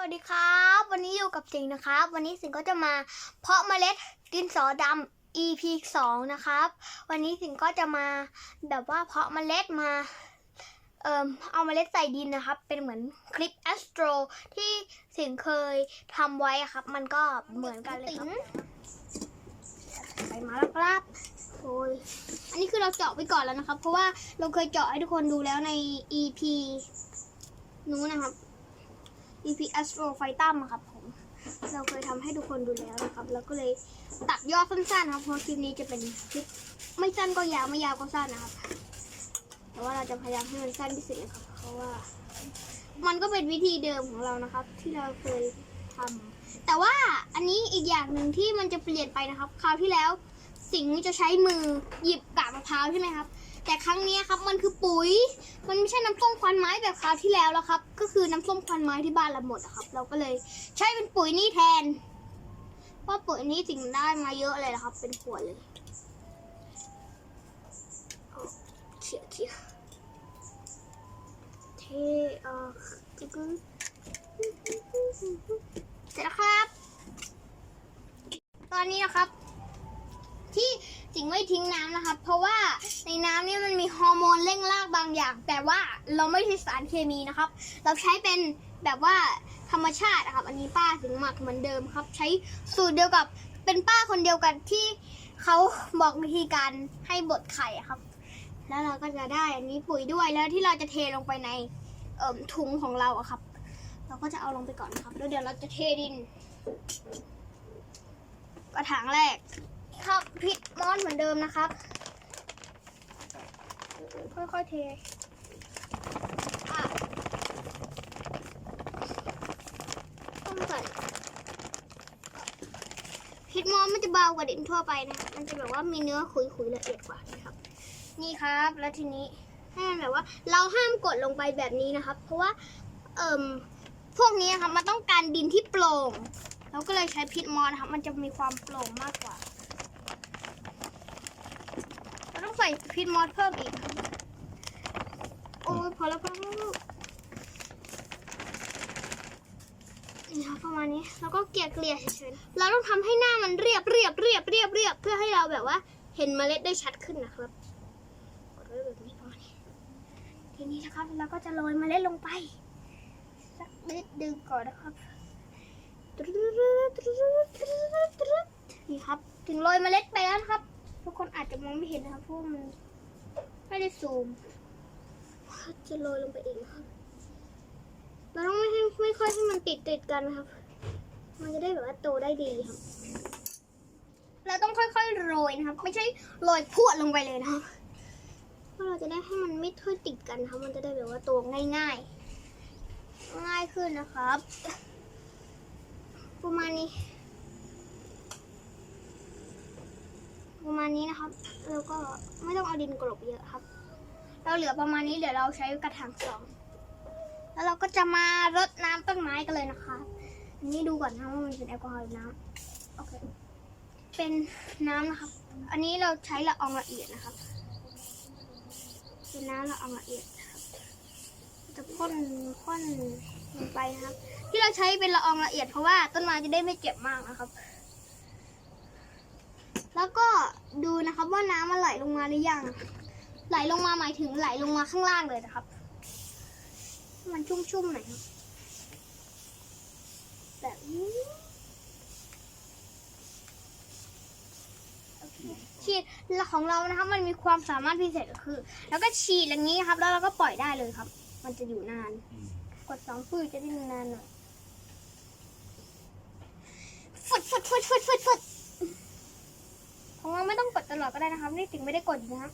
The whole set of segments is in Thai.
วัสดีครับ วันนี้อยู่กับสิงนะครับ วันนี้สิงก็จะมาเพาะเมล็ดดินสอดำ EP 2นะครับ วันนี้สิงก็จะมาแบบว่าเพาะเมล็ดมาเอ่อเอาเมล็ดใส่ดินนะครับ เป็นเหมือนคลิปแอสโตรที่สิงเคยทำไว้ครับ มันก็เหมือนกันเลยครับใส่มาแล้วครับโอ้ยอันนี้คือเราเจาะไปก่อนแล้วนะครับ เพราะว่าเราเคยเจาะให้ทุกคนดูแล้วใน EP นู้นนะครับ EP Astro f i g h t อะครับผม เราเคยทำให้ทุกคนดูแล้วนะครับ แล้วก็เลยตัดย่อสั้นๆครับ เพราะคลิปนี้จะเป็นคลิปไม่สั้นก็ยาวไม่ยาวก็สั้นนะครับ แต่ว่าเราจะพยายามให้มันสั้นที่สุดนะครับ เพราะว่า มันก็เป็นวิธีเดิมของเรานะครับ ที่เราเคยทำแต่ว่าอันนี้อีกอย่างหนึ่งที่มันจะเปลี่ยนไปนะครับ คราวที่แล้วสิงจะใช้มือหยิบกาบมะพร้าวใช่ไหมครับ แต่ครั้งนี้ครับมันคือปุ๋ย มันไม่ใช่น้ำส้มควันไม้แบบคราวที่แล้วแล้วครับ ก็คือน้ำส้มควันไม้ที่บ้านเราหมดอะครับ เราก็เลยใช้เป็นปุ๋ยนี่แทนเพราะปุ๋ยนี้สิ่งได้มาเยอะเลยนะครับ เป็นขวดเลยเขี่ยเขี่ยเทออกจึ๊กเสร็จแล้วครับ ตอนนี้นะครับ ที่ สิงไม่ทิ้งน้ำนะครับ เพราะว่าในน้ำเนี่ยมันมีฮอร์โมนเร่งรากบางอย่าง แต่ว่าเราไม่ใช้สารเคมีนะครับ เราใช้เป็นแบบว่าธรรมชาตินะครับ อันนี้ป้าสิงหมักเหมือนเดิมครับ ใช้สูตรเดียวกับเป็นป้าคนเดียวกันที่เขาบอกวิธีการให้บดไข่ครับ แล้วเราก็จะได้อันนี้ปุ๋ยด้วยแล้วที่เราจะเทลงไปในเอ่มถุงของเราอะครับ เราก็จะเอาลงไปก่อนครับ แล้วเดี๋ยวเราจะเทดิน กระถางแรก ครับพิษมอนเหมือนเดิมนะครับ ค่อยๆเทอะต้องใส่พิษมอนมันจะเบากว่าดินทั่วไปนะครับมันจะแบบว่ามีเนื้อขุยๆละเอียดกว่านะครับ นี่ครับ แล้วทีนี้ให้มันแบบว่า เราห้ามกดลงไปแบบนี้นะครับ เพราะว่าเอ่มพวกนี้นะครับมันต้องการดินที่โปร่งเราก็เลยใช้พิษมอนนะครับ มันจะมีความโปร่งมากกว่า เราต้อง ใส่พิษมอสเพิ่มอีก โอ้ยพอแล้วพอแล้วนี่ครับประมาณนี้แล้วก็เกลี่ยเกลี่ยเฉยๆเราต้องทำให้หน้ามันเรียบเรียบเรียบเรียบเรียบเพื่อให้เราแบบว่า เห็นเมล็ดได้ชัดขึ้นนะครับกดไว้แบบนี้ประมาณนี้ทีนี้นะครับเราก็จะโรยเมล็ดลงไปสักนิดดึงก่อนนะครับนี่ครับ ถึงโรยเมล็ดไปแล้วครับ ทุกคนอาจจะมองไม่เห็นนะครับเพราะว่ามันไม่ได้ซูมจะโรยลงไปอีกนะครับเราต้องไม่ให้ไม่ค่อยให้มันติดติดกันนะครับ มันจะได้แบบว่าโตได้ดีครับ เราต้องค่อยๆโรยนะครับ ไม่ใช่โรยพรวดลงไปเลยนะครับเพราะเราจะได้ให้มันไม่ค่อยติดกันนะครับ มันจะได้แบบว่าโตง่ายๆ ง่ายขึ้นนะครับ ประมาณนี้ ประมาณ นี้นะครับแล้วก็ไม่ต้องเอาดินกลบเยอะครับ เราเหลือประมาณนี้เดี๋ยวเราใช้กระถางสองแล้วเราก็จะมารดน้ำต้นไม้กันเลยนะคะอันนี้ดูก่อนนะว่ามันเป็นแอลกอฮอล์หรือน้ำโอเคเป็นน้ำนะครับ อันนี้เราใช้ละอองละเอียดนะครับ เป็นน้ำละอองละเอียดจะพ่นพ่นลงไปนะครับ ที่เราใช้เป็นละอองละเอียดเพราะว่าต้นไม้จะได้ไม่เจ็บมากนะครับ แล้วก็ดูนะครับว่าน้ำมันไหลลงมาหรือยัง ไหลลงมาหมายถึงไหลลงมาข้างล่างเลยนะครับ มันชุ่มๆหน่อยครับแบบนี้ฉีดของเรานะครับ มันมีความสามารถพิเศษก็คือ แล้วก็ฉีดอย่างนี้ครับ แล้วเราก็ปล่อยได้เลยครับ มันจะอยู่นาน กดสองฟืดจะได้นานหน่อยฟึดฟึดฟึดฟึดฟึดฟึด ของเราไม่ต้องกดตลอดก็ได้นะครับ นี่ถึงไม่ได้กดนะครับ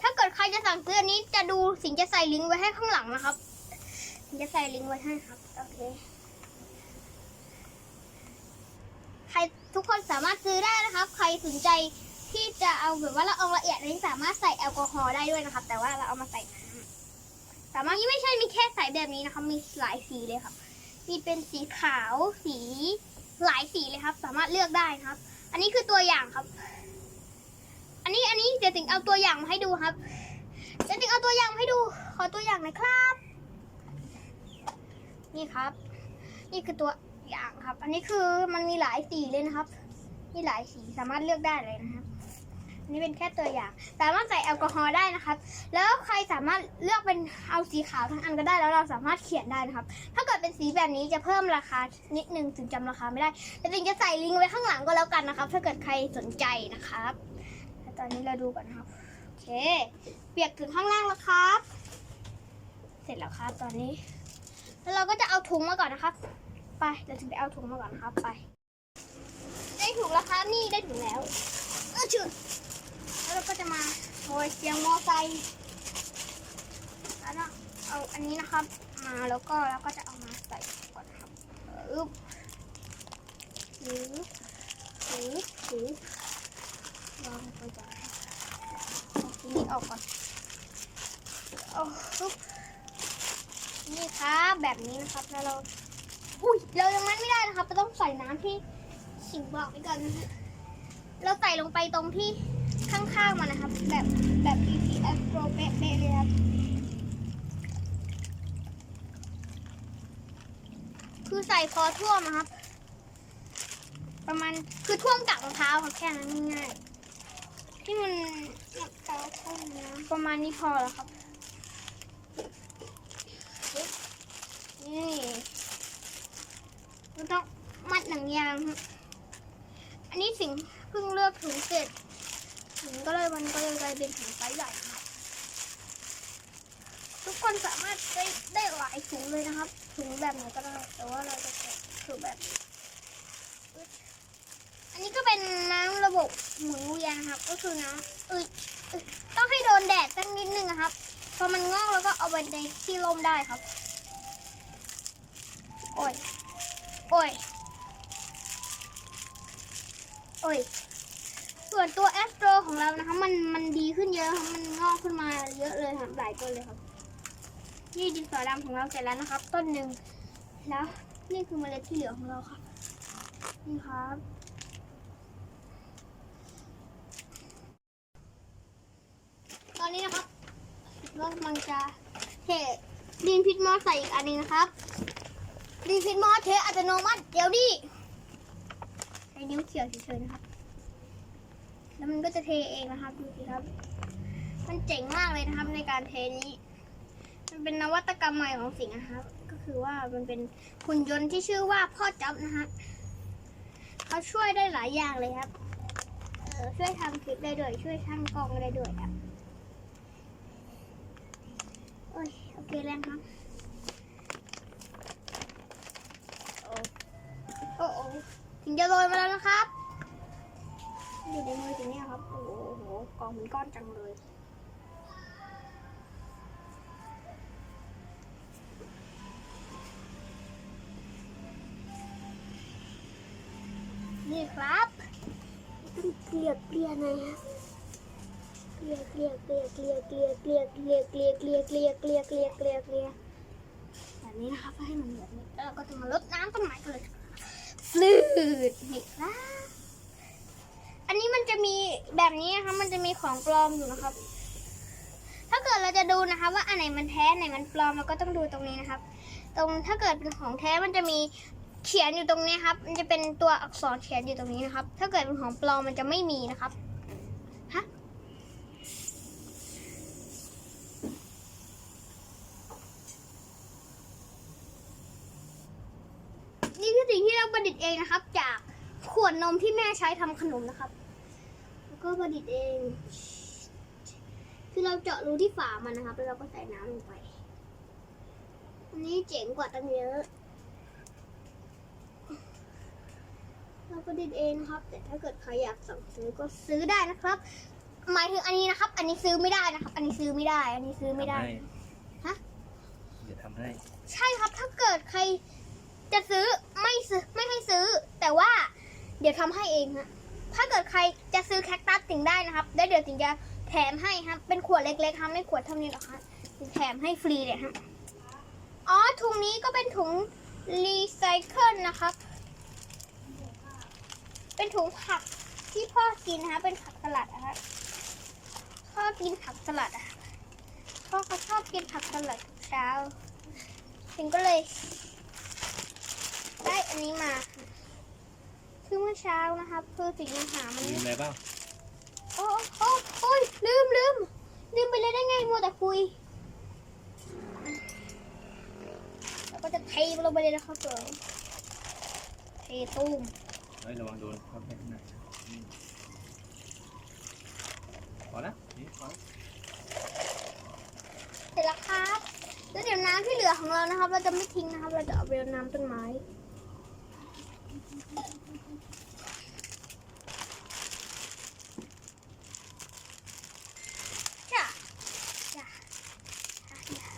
ถ้าเกิดใครจะสั่งซื้ออันนี้จะดูสิงจะใส่ลิงก์ไว้ให้ข้างหลังนะครับ สิงจะใส่ลิงก์ไว้ให้ครับ โอเค ใครทุกคนสามารถซื้อได้นะครับ ใครสนใจที่จะเอาแบบว่าละอองละเอียดนี้สามารถใส่แอลกอฮอล์ได้ด้วยนะครับ แต่ว่าเราเอามาใส่น้ำสามารถยังไม่ใช่มีแค่ใส่แบบนี้นะคะ มีหลายสีเลยครับ มีเป็นสีขาว สี หลายสีเลยครับ สามารถเลือกได้นะครับ อันนี้คือตัวอย่างครับ อันนี้อันนี้เดี๋ยวติงเอาตัวอย่างมาให้ดูครับเดี๋ยวติงเอาตัวอย่างให้ดู ขอตัวอย่างหน่อยครับ นี่ครับ นี่คือตัวอย่างครับ อันนี้คือมันมีหลายสีเลยนะครับ มีหลายสีสามารถเลือกได้เลยนะครับ นนี้เป็นแค่ตัวอย่าง สามารถใส่แอลกอฮอล์ได้นะครับ แล้วใครสามารถเลือกเป็นเอาสีขาวทั้งอันก็ได้แล้วเราสามารถเขียนได้นะครับ ถ้าเกิดเป็นสีแบบนี้จะเพิ่มราคานิดนึงถึงจำราคาไม่ได้แต่จริงจะใส่ลิงก์ไว้ข้างหลังก็แล้วกันนะครับ ถ้าเกิดใครสนใจนะครับตอนนี้เราดูก่อนครับโอเค เปียกถึงข้างล่างแล้วครับ เสร็จแล้วครับตอนนี้ แล้วเราก็จะเอาถุงมาก่อนนะครับ ไปเราจะไปเอาถุงมาก่อนนะครับไป ได้ถุงแล้วครับนี่ได้ถุงแล้วเออชุด ก็จะมาโรยเสียงมอไซค์แล้วเอาอันนี้นะครับ มาแล้วก็แล้วก็จะเอามาใส่ก่อนครับอึ๊บถือถือถือวางไปก่อนเอาทีนี้ออกก่อนเอาอึ๊บนี่ครับแบบนี้นะครับแล้วเราอุ้ยเรายังมันไม่ได้นะครับเราต้องใส่น้ำที่สิงบอกไว้ก่อนเราใส่ลงไปตรงที่ ข้างๆมันนะครับ แบบแบบ BPS Pro เป๊ะๆเลยครับคือใส่พอท่วมอะครับ ประมาณคือท่วมกับรองเท้าครับแค่นั้นง่ายๆที่มันหนักเตาท่วมน้ำประมาณนี้พอแล้วครับนี่ต้องมัดหนังยาง อันนี้สิงเพิ่งเลือกถุงเสร็จ ถุงก็เลยมันก็เลยกลายเป็นถุงไซส์ใหญ่ครับทุกคนสามารถได้ได้หลายถุงเลยนะครับถุงแบบไหนก็ได้แต่ว่าเราจะใช้ถุงแบบ อันนี้ก็เป็นน้ำระบบหมุนเวียนครับ ก็คือน้ำเอ้ยต้องให้โดนแดดสักนิดนึงนะครับพอมันงอกแล้วก็เอาไปในที่ร่มได้ครับโอ้ยโอ้ยโอ้ย ส่วนตัวแอสโตรของเรานะคะมันมันดีขึ้นเยอะมันงอกขึ้นมาเยอะเลยค่ะหลายต้นเลยครับ นี่ดินสอดำของเราเสร็จแล้วนะครับ ต้นหนึ่งแล้วนี่คือเมล็ดที่เหลือของเราค่ะนี่ครับตอนนี้นะครับเรากำลังจะเทดินพิษมอสใส่อีกอันนึงนะครับดินพิษมอสเทอัตโนมัติเดี๋ยวดิใช้นิ้วเขี่ยเฉยๆนะครับ แล้วมันก็จะเทเองนะครับดูสิครับ มันเจ๋งมากเลยนะครับในการเทนี้ มันเป็นนวัตกรรมใหม่ของสิงห์นะครับ ก็คือว่ามันเป็นหุ่นยนต์ที่ชื่อว่าพ่อจับนะฮะเขาช่วยได้หลายอย่างเลยครับเออช่วยทำคลิปได้ด้วย ช่วยช่างกล้องได้ด้วยครับโอ้ยโอเคแล้วครับโอ้โอ้โอ้ถึงจะโรยมาแล้วนะครับ อยู่ในมือถึงเนี่ยครับโอ้โหโอ้โหกองเป็นก้อนจังเลย นี่ครับต้องเกลี่ยเกลี่ยหน่อยครับเกลี่ยเกลี่ยเกลี่ยเกลี่ยเกลี่ยเกลี่ยเกลี่ยเกลี่ยเกลี่ยเกลี่ยเกลี่ยเกลี่ยเกลี่ยเกลี่ยแบบนี้นะครับให้มันแบบนี้แล้วเราก็จะมาลดน้ำต้นไม้กันเลยฟลืดนี่ครับ อันนี้มันจะมีแบบนี้นะคะมันจะมีของปลอมอยู่นะครับ ถ้าเกิดเราจะดูนะคะ ว่าอันไหนมันแท้ไหนมันปลอมเราก็ต้องดูตรงนี้นะครับ ตรงถ้าเกิดเป็นของแท้มันจะมีเขียนอยู่ตรงนี้ครับ มันจะเป็นตัวอักษรเขียนอยู่ตรงนี้นะครับ ถ้าเกิดเป็นของปลอมมันจะไม่มีนะครับ ฮะ นี่คือสิ่งที่เราประดิษฐ์เองนะครับ จากขวด นมที่แม่ใช้ทำขนมนะครับ แล้วก็ประดิษฐ์เอง คือเราเจาะรูที่ฝามันนะครับ แล้วเราก็ใส่น้ำลงไป อันนี้เจ๋งกว่าตั้งเยอะ เราประดิษฐ์เองนะครับ แต่ถ้าเกิดใครอยากสั่งซื้อก็ซื้อได้นะครับ หมายถึงอันนี้นะครับ อันนี้ซื้อไม่ได้นะครับ อันนี้ซื้อไม่ได้ อันนี้ซื้อไม่ได้ ฮะเดี๋ยวทำให้ ใช่ครับ ถ้าเกิดใครจะซื้อไม่ซื้อไม่ให้ซื้อ แต่ว่า เดี๋ยวทำให้เองฮะถ้าเกิดใครจะซื้อแคคตัสติ่งได้นะครับแล้วเดี๋ยวติ่งจะแถมให้ครับเป็นขวดเล็กๆครับไม่ขวดเท่านี้หรอกครับแถมให้ฟรีเลยฮะอ๋อถุงนี้ก็เป็นถุงรีไซเคิลนะครับ เป็นถุงผักที่พ่อกินนะคะเป็นผักสลัดนะคะพ่อกินผักสลัดอะพ่อเขาชอบกินผักสลัดทุกเช้าถึงก็เลย ได้อันนี้มา คือเมื่อเช้านะครับคือสิ่งยังหามันมีอะไรบ้างโอ้โอ้โอ้ยลืมลืมลืมไปเลยได้ไงมัวแต่คุยแล้วก็จะเทลงไปเลยนะครับผมเทตุ้มเฮ้ยระวังโดนเข้าไปข้างในอืมพอละนี่พอละเสร็จแล้วครับ แล้วเดี๋ยวน้ำที่เหลือของเรานะครับ เราจะไม่ทิ้งนะครับ เราจะเอาไปรดน้ำต้นไม้ จ้ะจ้ะจ้ะ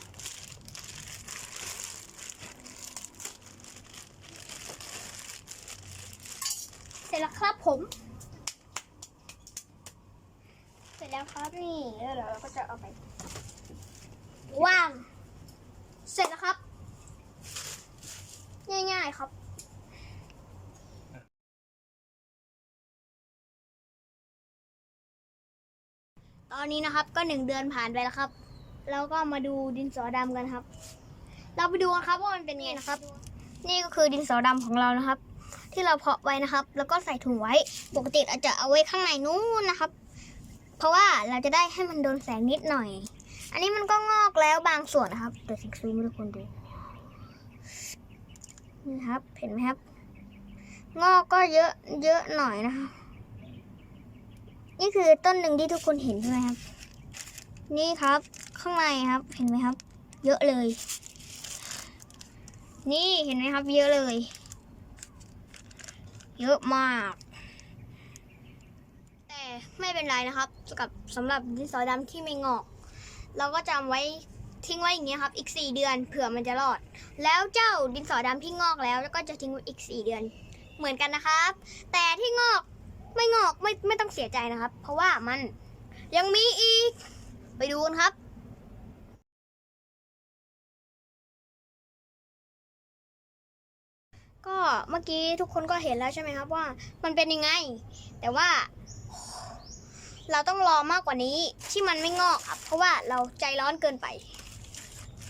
เสร็จแล้วครับผม เสร็จ แล้วครับนี่แล้วเราก็จะเอาไปวางเสร็จแล้วครับ ง่ายๆครับตอนนี้นะครับก็หนึ่งเดือนผ่านไปแล้วครับ แล้วก็มาดูดินสอดำกันครับ เราไปดูกันครับว่ามันเป็นยังไงนะครับ นี่ก็คือดินสอดำของเรานะครับ ที่เราเพาะไว้นะครับ แล้วก็ใส่ถุงไว้ ปกติอาจจะเอาไว้ข้างในนู้นนะครับ เพราะว่าเราจะได้ให้มันโดนแสงนิดหน่อย อันนี้มันก็งอกแล้วบางส่วนนะครับเดี๋ยวสิงซูมให้ทุกคนดูนี่ครับเห็นไหมครับ งอกก็เยอะเยอะหน่อยนะคะนี่คือต้นหนึ่งที่ทุกคนเห็นใช่ไหมครับ นี่ครับข้างในครับเห็นไหมครับ เยอะเลย นี่เห็นไหมครับ เยอะเลย เยอะมาก ไม่เป็นไรนะครับกับสำหรับดินสอดำที่ไม่งอก เราก็จำไว้ทิ้งไว้อย่างเงี้ยครับ อีก 4 เดือนเผื่อมันจะรอด แล้วเจ้าดินสอดำที่งอกแล้วแล้วก็จะทิ้งไว้อีก 4 เดือนเหมือนกันนะครับ แต่ที่งอกไม่งอกไม่ไม่ต้องเสียใจนะครับ เพราะว่ามันยังมีอีก ไปดูกันครับก็เมื่อกี้ทุกคนก็เห็นแล้วใช่ไหมครับว่ามันเป็นยังไง แต่ว่า เราต้องรอมากกว่านี้ที่มันไม่งอกครับ เพราะว่าเราใจร้อนเกินไป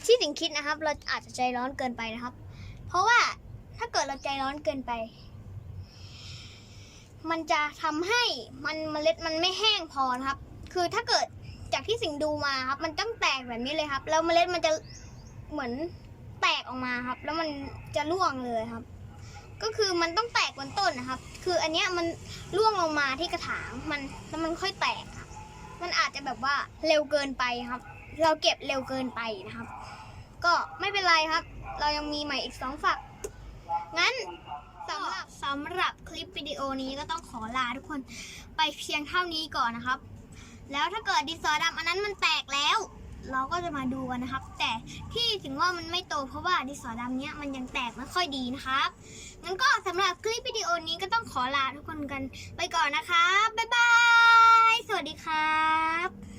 ที่สิงคิดนะครับ เราอาจจะใจร้อนเกินไปนะครับ เพราะว่าถ้าเกิดเราใจร้อนเกินไป มันจะทำให้มันเมล็ดมันไม่แห้งพอนะครับ คือถ้าเกิดจากที่สิงดูมาครับ มันต้องแตกแบบนี้เลยครับ แล้วเมล็ดมันจะเหมือนแตกออกมาครับ แล้วมันจะร่วงเลยครับ ก็คือมันต้องแตกบนต้นนะครับ คืออันเนี้ยมันร่วงลงมาที่กระถางมันแล้วมันค่อยแตกครับ มันอาจจะแบบว่าเร็วเกินไปครับ เราเก็บเร็วเกินไปนะครับ ก็ไม่เป็นไรครับ เรายังมีใหม่อีกสองฝัก งั้นสำหรับสำหรับคลิปวิดีโอนี้ก็ต้องขอลาทุกคนไปเพียงเท่านี้ก่อนนะครับ แล้วถ้าเกิดดินสอดำอันนั้นมันแตกแล้ว เราก็จะมาดูกันนะครับ แต่ที่ถึงว่ามันไม่โตเพราะว่าดินสอดำเนี้ยมันยังแตกไม่ค่อยดีนะครับงั้นก็สำหรับคลิปวิดีโอนี้ก็ต้องขอลาทุกคนกันไปก่อนนะคะบ๊ายบายสวัสดีครับ